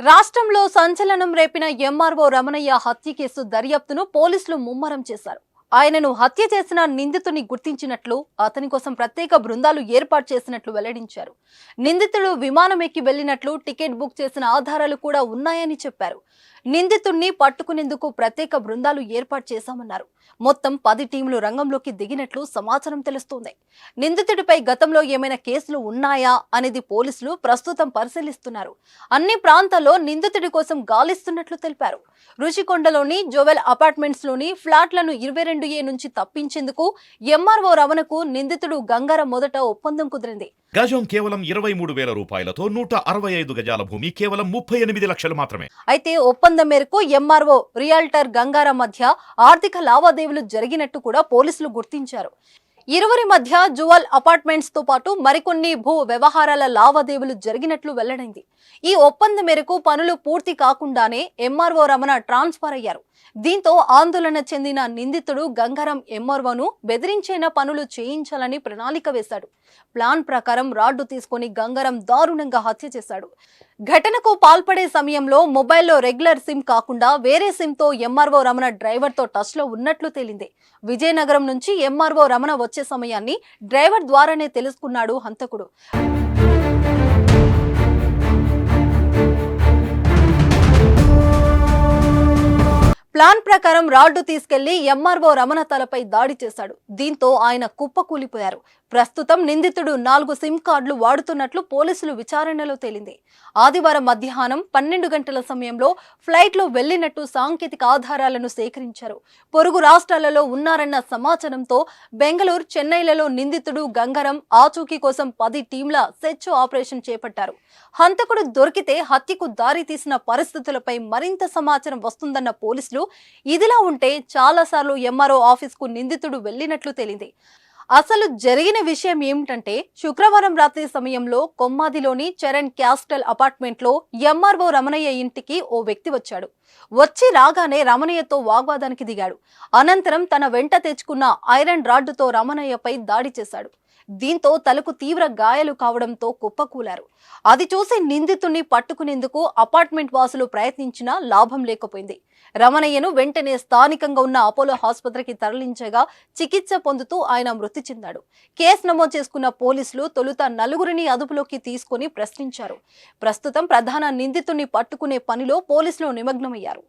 రాష్ట్రంలో సంచలనం రేపిన ఎంఆర్ఓ రమణయ్య హత్య కేసు దర్యాప్తును పోలీసులు ముమ్మరం చేశారు. ఆయనను హత్య చేసిన నిందితుని గుర్తించినట్లు అతని కోసం ప్రత్యేక బృందాలు ఏర్పాటు చేసినట్లు వెల్లడించారు. నిందితుడు విమానం ఎక్కి వెళ్ళినట్లు టికెట్ బుక్ చేసిన ఆధారాలు కూడా ఉన్నాయని చెప్పారు. నిందితుణ్ణి పట్టుకునేందుకు ప్రత్యేక బృందాలు ఏర్పాటు చేశామన్నారు. మొత్తం పది టీంలు రంగంలోకి దిగినట్లు సమాచారం తెలుస్తోంది. నిందితుడిపై గతంలో ఏమైనా కేసులు ఉన్నాయా అనేది పోలీసులు ప్రస్తుతం పరిశీలిస్తున్నారు. అన్ని ప్రాంతాల్లో నిందితుడి కోసం గాలిస్తున్నట్లు తెలిపారు. రుషికొండలోని జోవెల్ అపార్ట్మెంట్స్లోని ఫ్లాట్లను ఇరవై రెండు ఏ నుంచి తప్పించేందుకు ఎంఆర్ఓ రమణకు నిందితుడు గంగార మొదట ఒప్పందం కుదిరింది. గజం కేవలం ఇరవై మూడు వేల రూపాయలతో నూట అరవై ఐదు గజాల భూమి కేవలం ముప్పై ఎనిమిది లక్షలు మాత్రమే. అయితే ఒప్పందం మేరకు ఎంఆర్ఓ రియాల్టర్ గంగారా మధ్య ఆర్థిక లావాదేవీలు జరిగినట్టు కూడా పోలీసులు గుర్తించారు. ఇరువురి మధ్య జువల్ అపార్ట్మెంట్స్తో పాటు మరికొన్ని భూ వ్యవహారాల లావాదేవీలు జరిగినట్లు వెల్లడైంది. ఈ ఒప్పందం మేరకు పనులు పూర్తి కాకుండానే ఎంఆర్ఓ రమణ ట్రాన్స్ఫర్ అయ్యారు. దీంతో ఆందోళన చెందిన నిందితుడు గంగారం ఎంఆర్ఓను బెదిరించైన పనులు చేయించాలని ప్రణాళిక వేశాడు. ప్లాన్ ప్రకారం రాడ్డు తీసుకొని గంగారం దారుణంగా హత్య చేశాడు. ఘటనకు పాల్పడే సమయంలో మొబైల్లో రెగ్యులర్ సిమ్ కాకుండా వేరే సిమ్తో ఎంఆర్ఓ రమణ డ్రైవర్తో ఉన్నట్లు తేలింది. విజయనగరం నుంచి ఎంఆర్ఓ రమణ వచ్చే సమయాన్ని డ్రైవర్ ద్వారానే తెలుసుకున్నాడు హంతకుడు. ప్లాన్ ప్రకారం రాడ్డు తీసుకెళ్ళి ఎంఆర్ఓ రమణ తలపై దాడి చేశాడు. దీంతో ఆయన కుప్పకూలిపోయారు. ప్రస్తుతం నిందితుడు నాలుగు సిమ్ కార్డులు వాడుతున్నట్లు పోలీసులు విచారణలో తేలింది. ఆదివారం మధ్యాహ్నం పన్నెండు గంటల సమయంలో ఫ్లైట్లో వెళ్ళినట్టు సాంకేతిక ఆధారాలను సేకరించారు. పొరుగు రాష్ట్రాలలో ఉన్నారన్న సమాచారంతో బెంగళూరు చెన్నైలలో నిందితుడు గంగరం ఆచూకీ కోసం పది టీంల సెర్చ్ ఆపరేషన్ చేపట్టారు. హంతకుడు దొరికితే హత్యకు దారి తీసిన పరిస్థితులపై మరింత సమాచారం వస్తుందన్న పోలీసులు ఇదిలా ఉంటే చాలాసార్లు ఎంఆర్ఓ ఆఫీస్కు నిందితుడు వెళ్ళినట్లు తేలింది. అసలు జరిగిన విషయం ఏమిటంటే శుక్రవారం రాత్రి సమయంలో కొమ్మాదిలోని చరణ్ క్యాస్టల్ అపార్ట్మెంట్లో ఎంఆర్ఓ రమణయ్య ఇంటికి ఓ వ్యక్తి వచ్చాడు. వచ్చి రాగానే రమణయ్యతో వాగ్వాదానికి దిగాడు. అనంతరం తన వెంట తెచ్చుకున్న ఐరన్ రాడ్డుతో రమణయ్యపై దాడి చేశాడు. దీంతో తలకు తీవ్ర గాయాలు కావడంతో కుప్పకూలారు. అది చూసి నిందితుణ్ణి పట్టుకునేందుకు అపార్ట్మెంట్ వాసులు ప్రయత్నించినా లాభం లేకపోయింది. రమణయ్యను వెంటనే స్థానికంగా ఉన్న అపోలో ఆసుపత్రికి తరలించగా చికిత్స పొందుతూ ఆయన మృతి చెందాడు. కేసు నమోదు చేసుకున్న పోలీసులు తొలుత నలుగురిని అదుపులోకి తీసుకుని ప్రశ్నించారు. ప్రస్తుతం ప్రధాన నిందితుణ్ణి పట్టుకునే పనిలో పోలీసులు నిమగ్నమయ్యారు.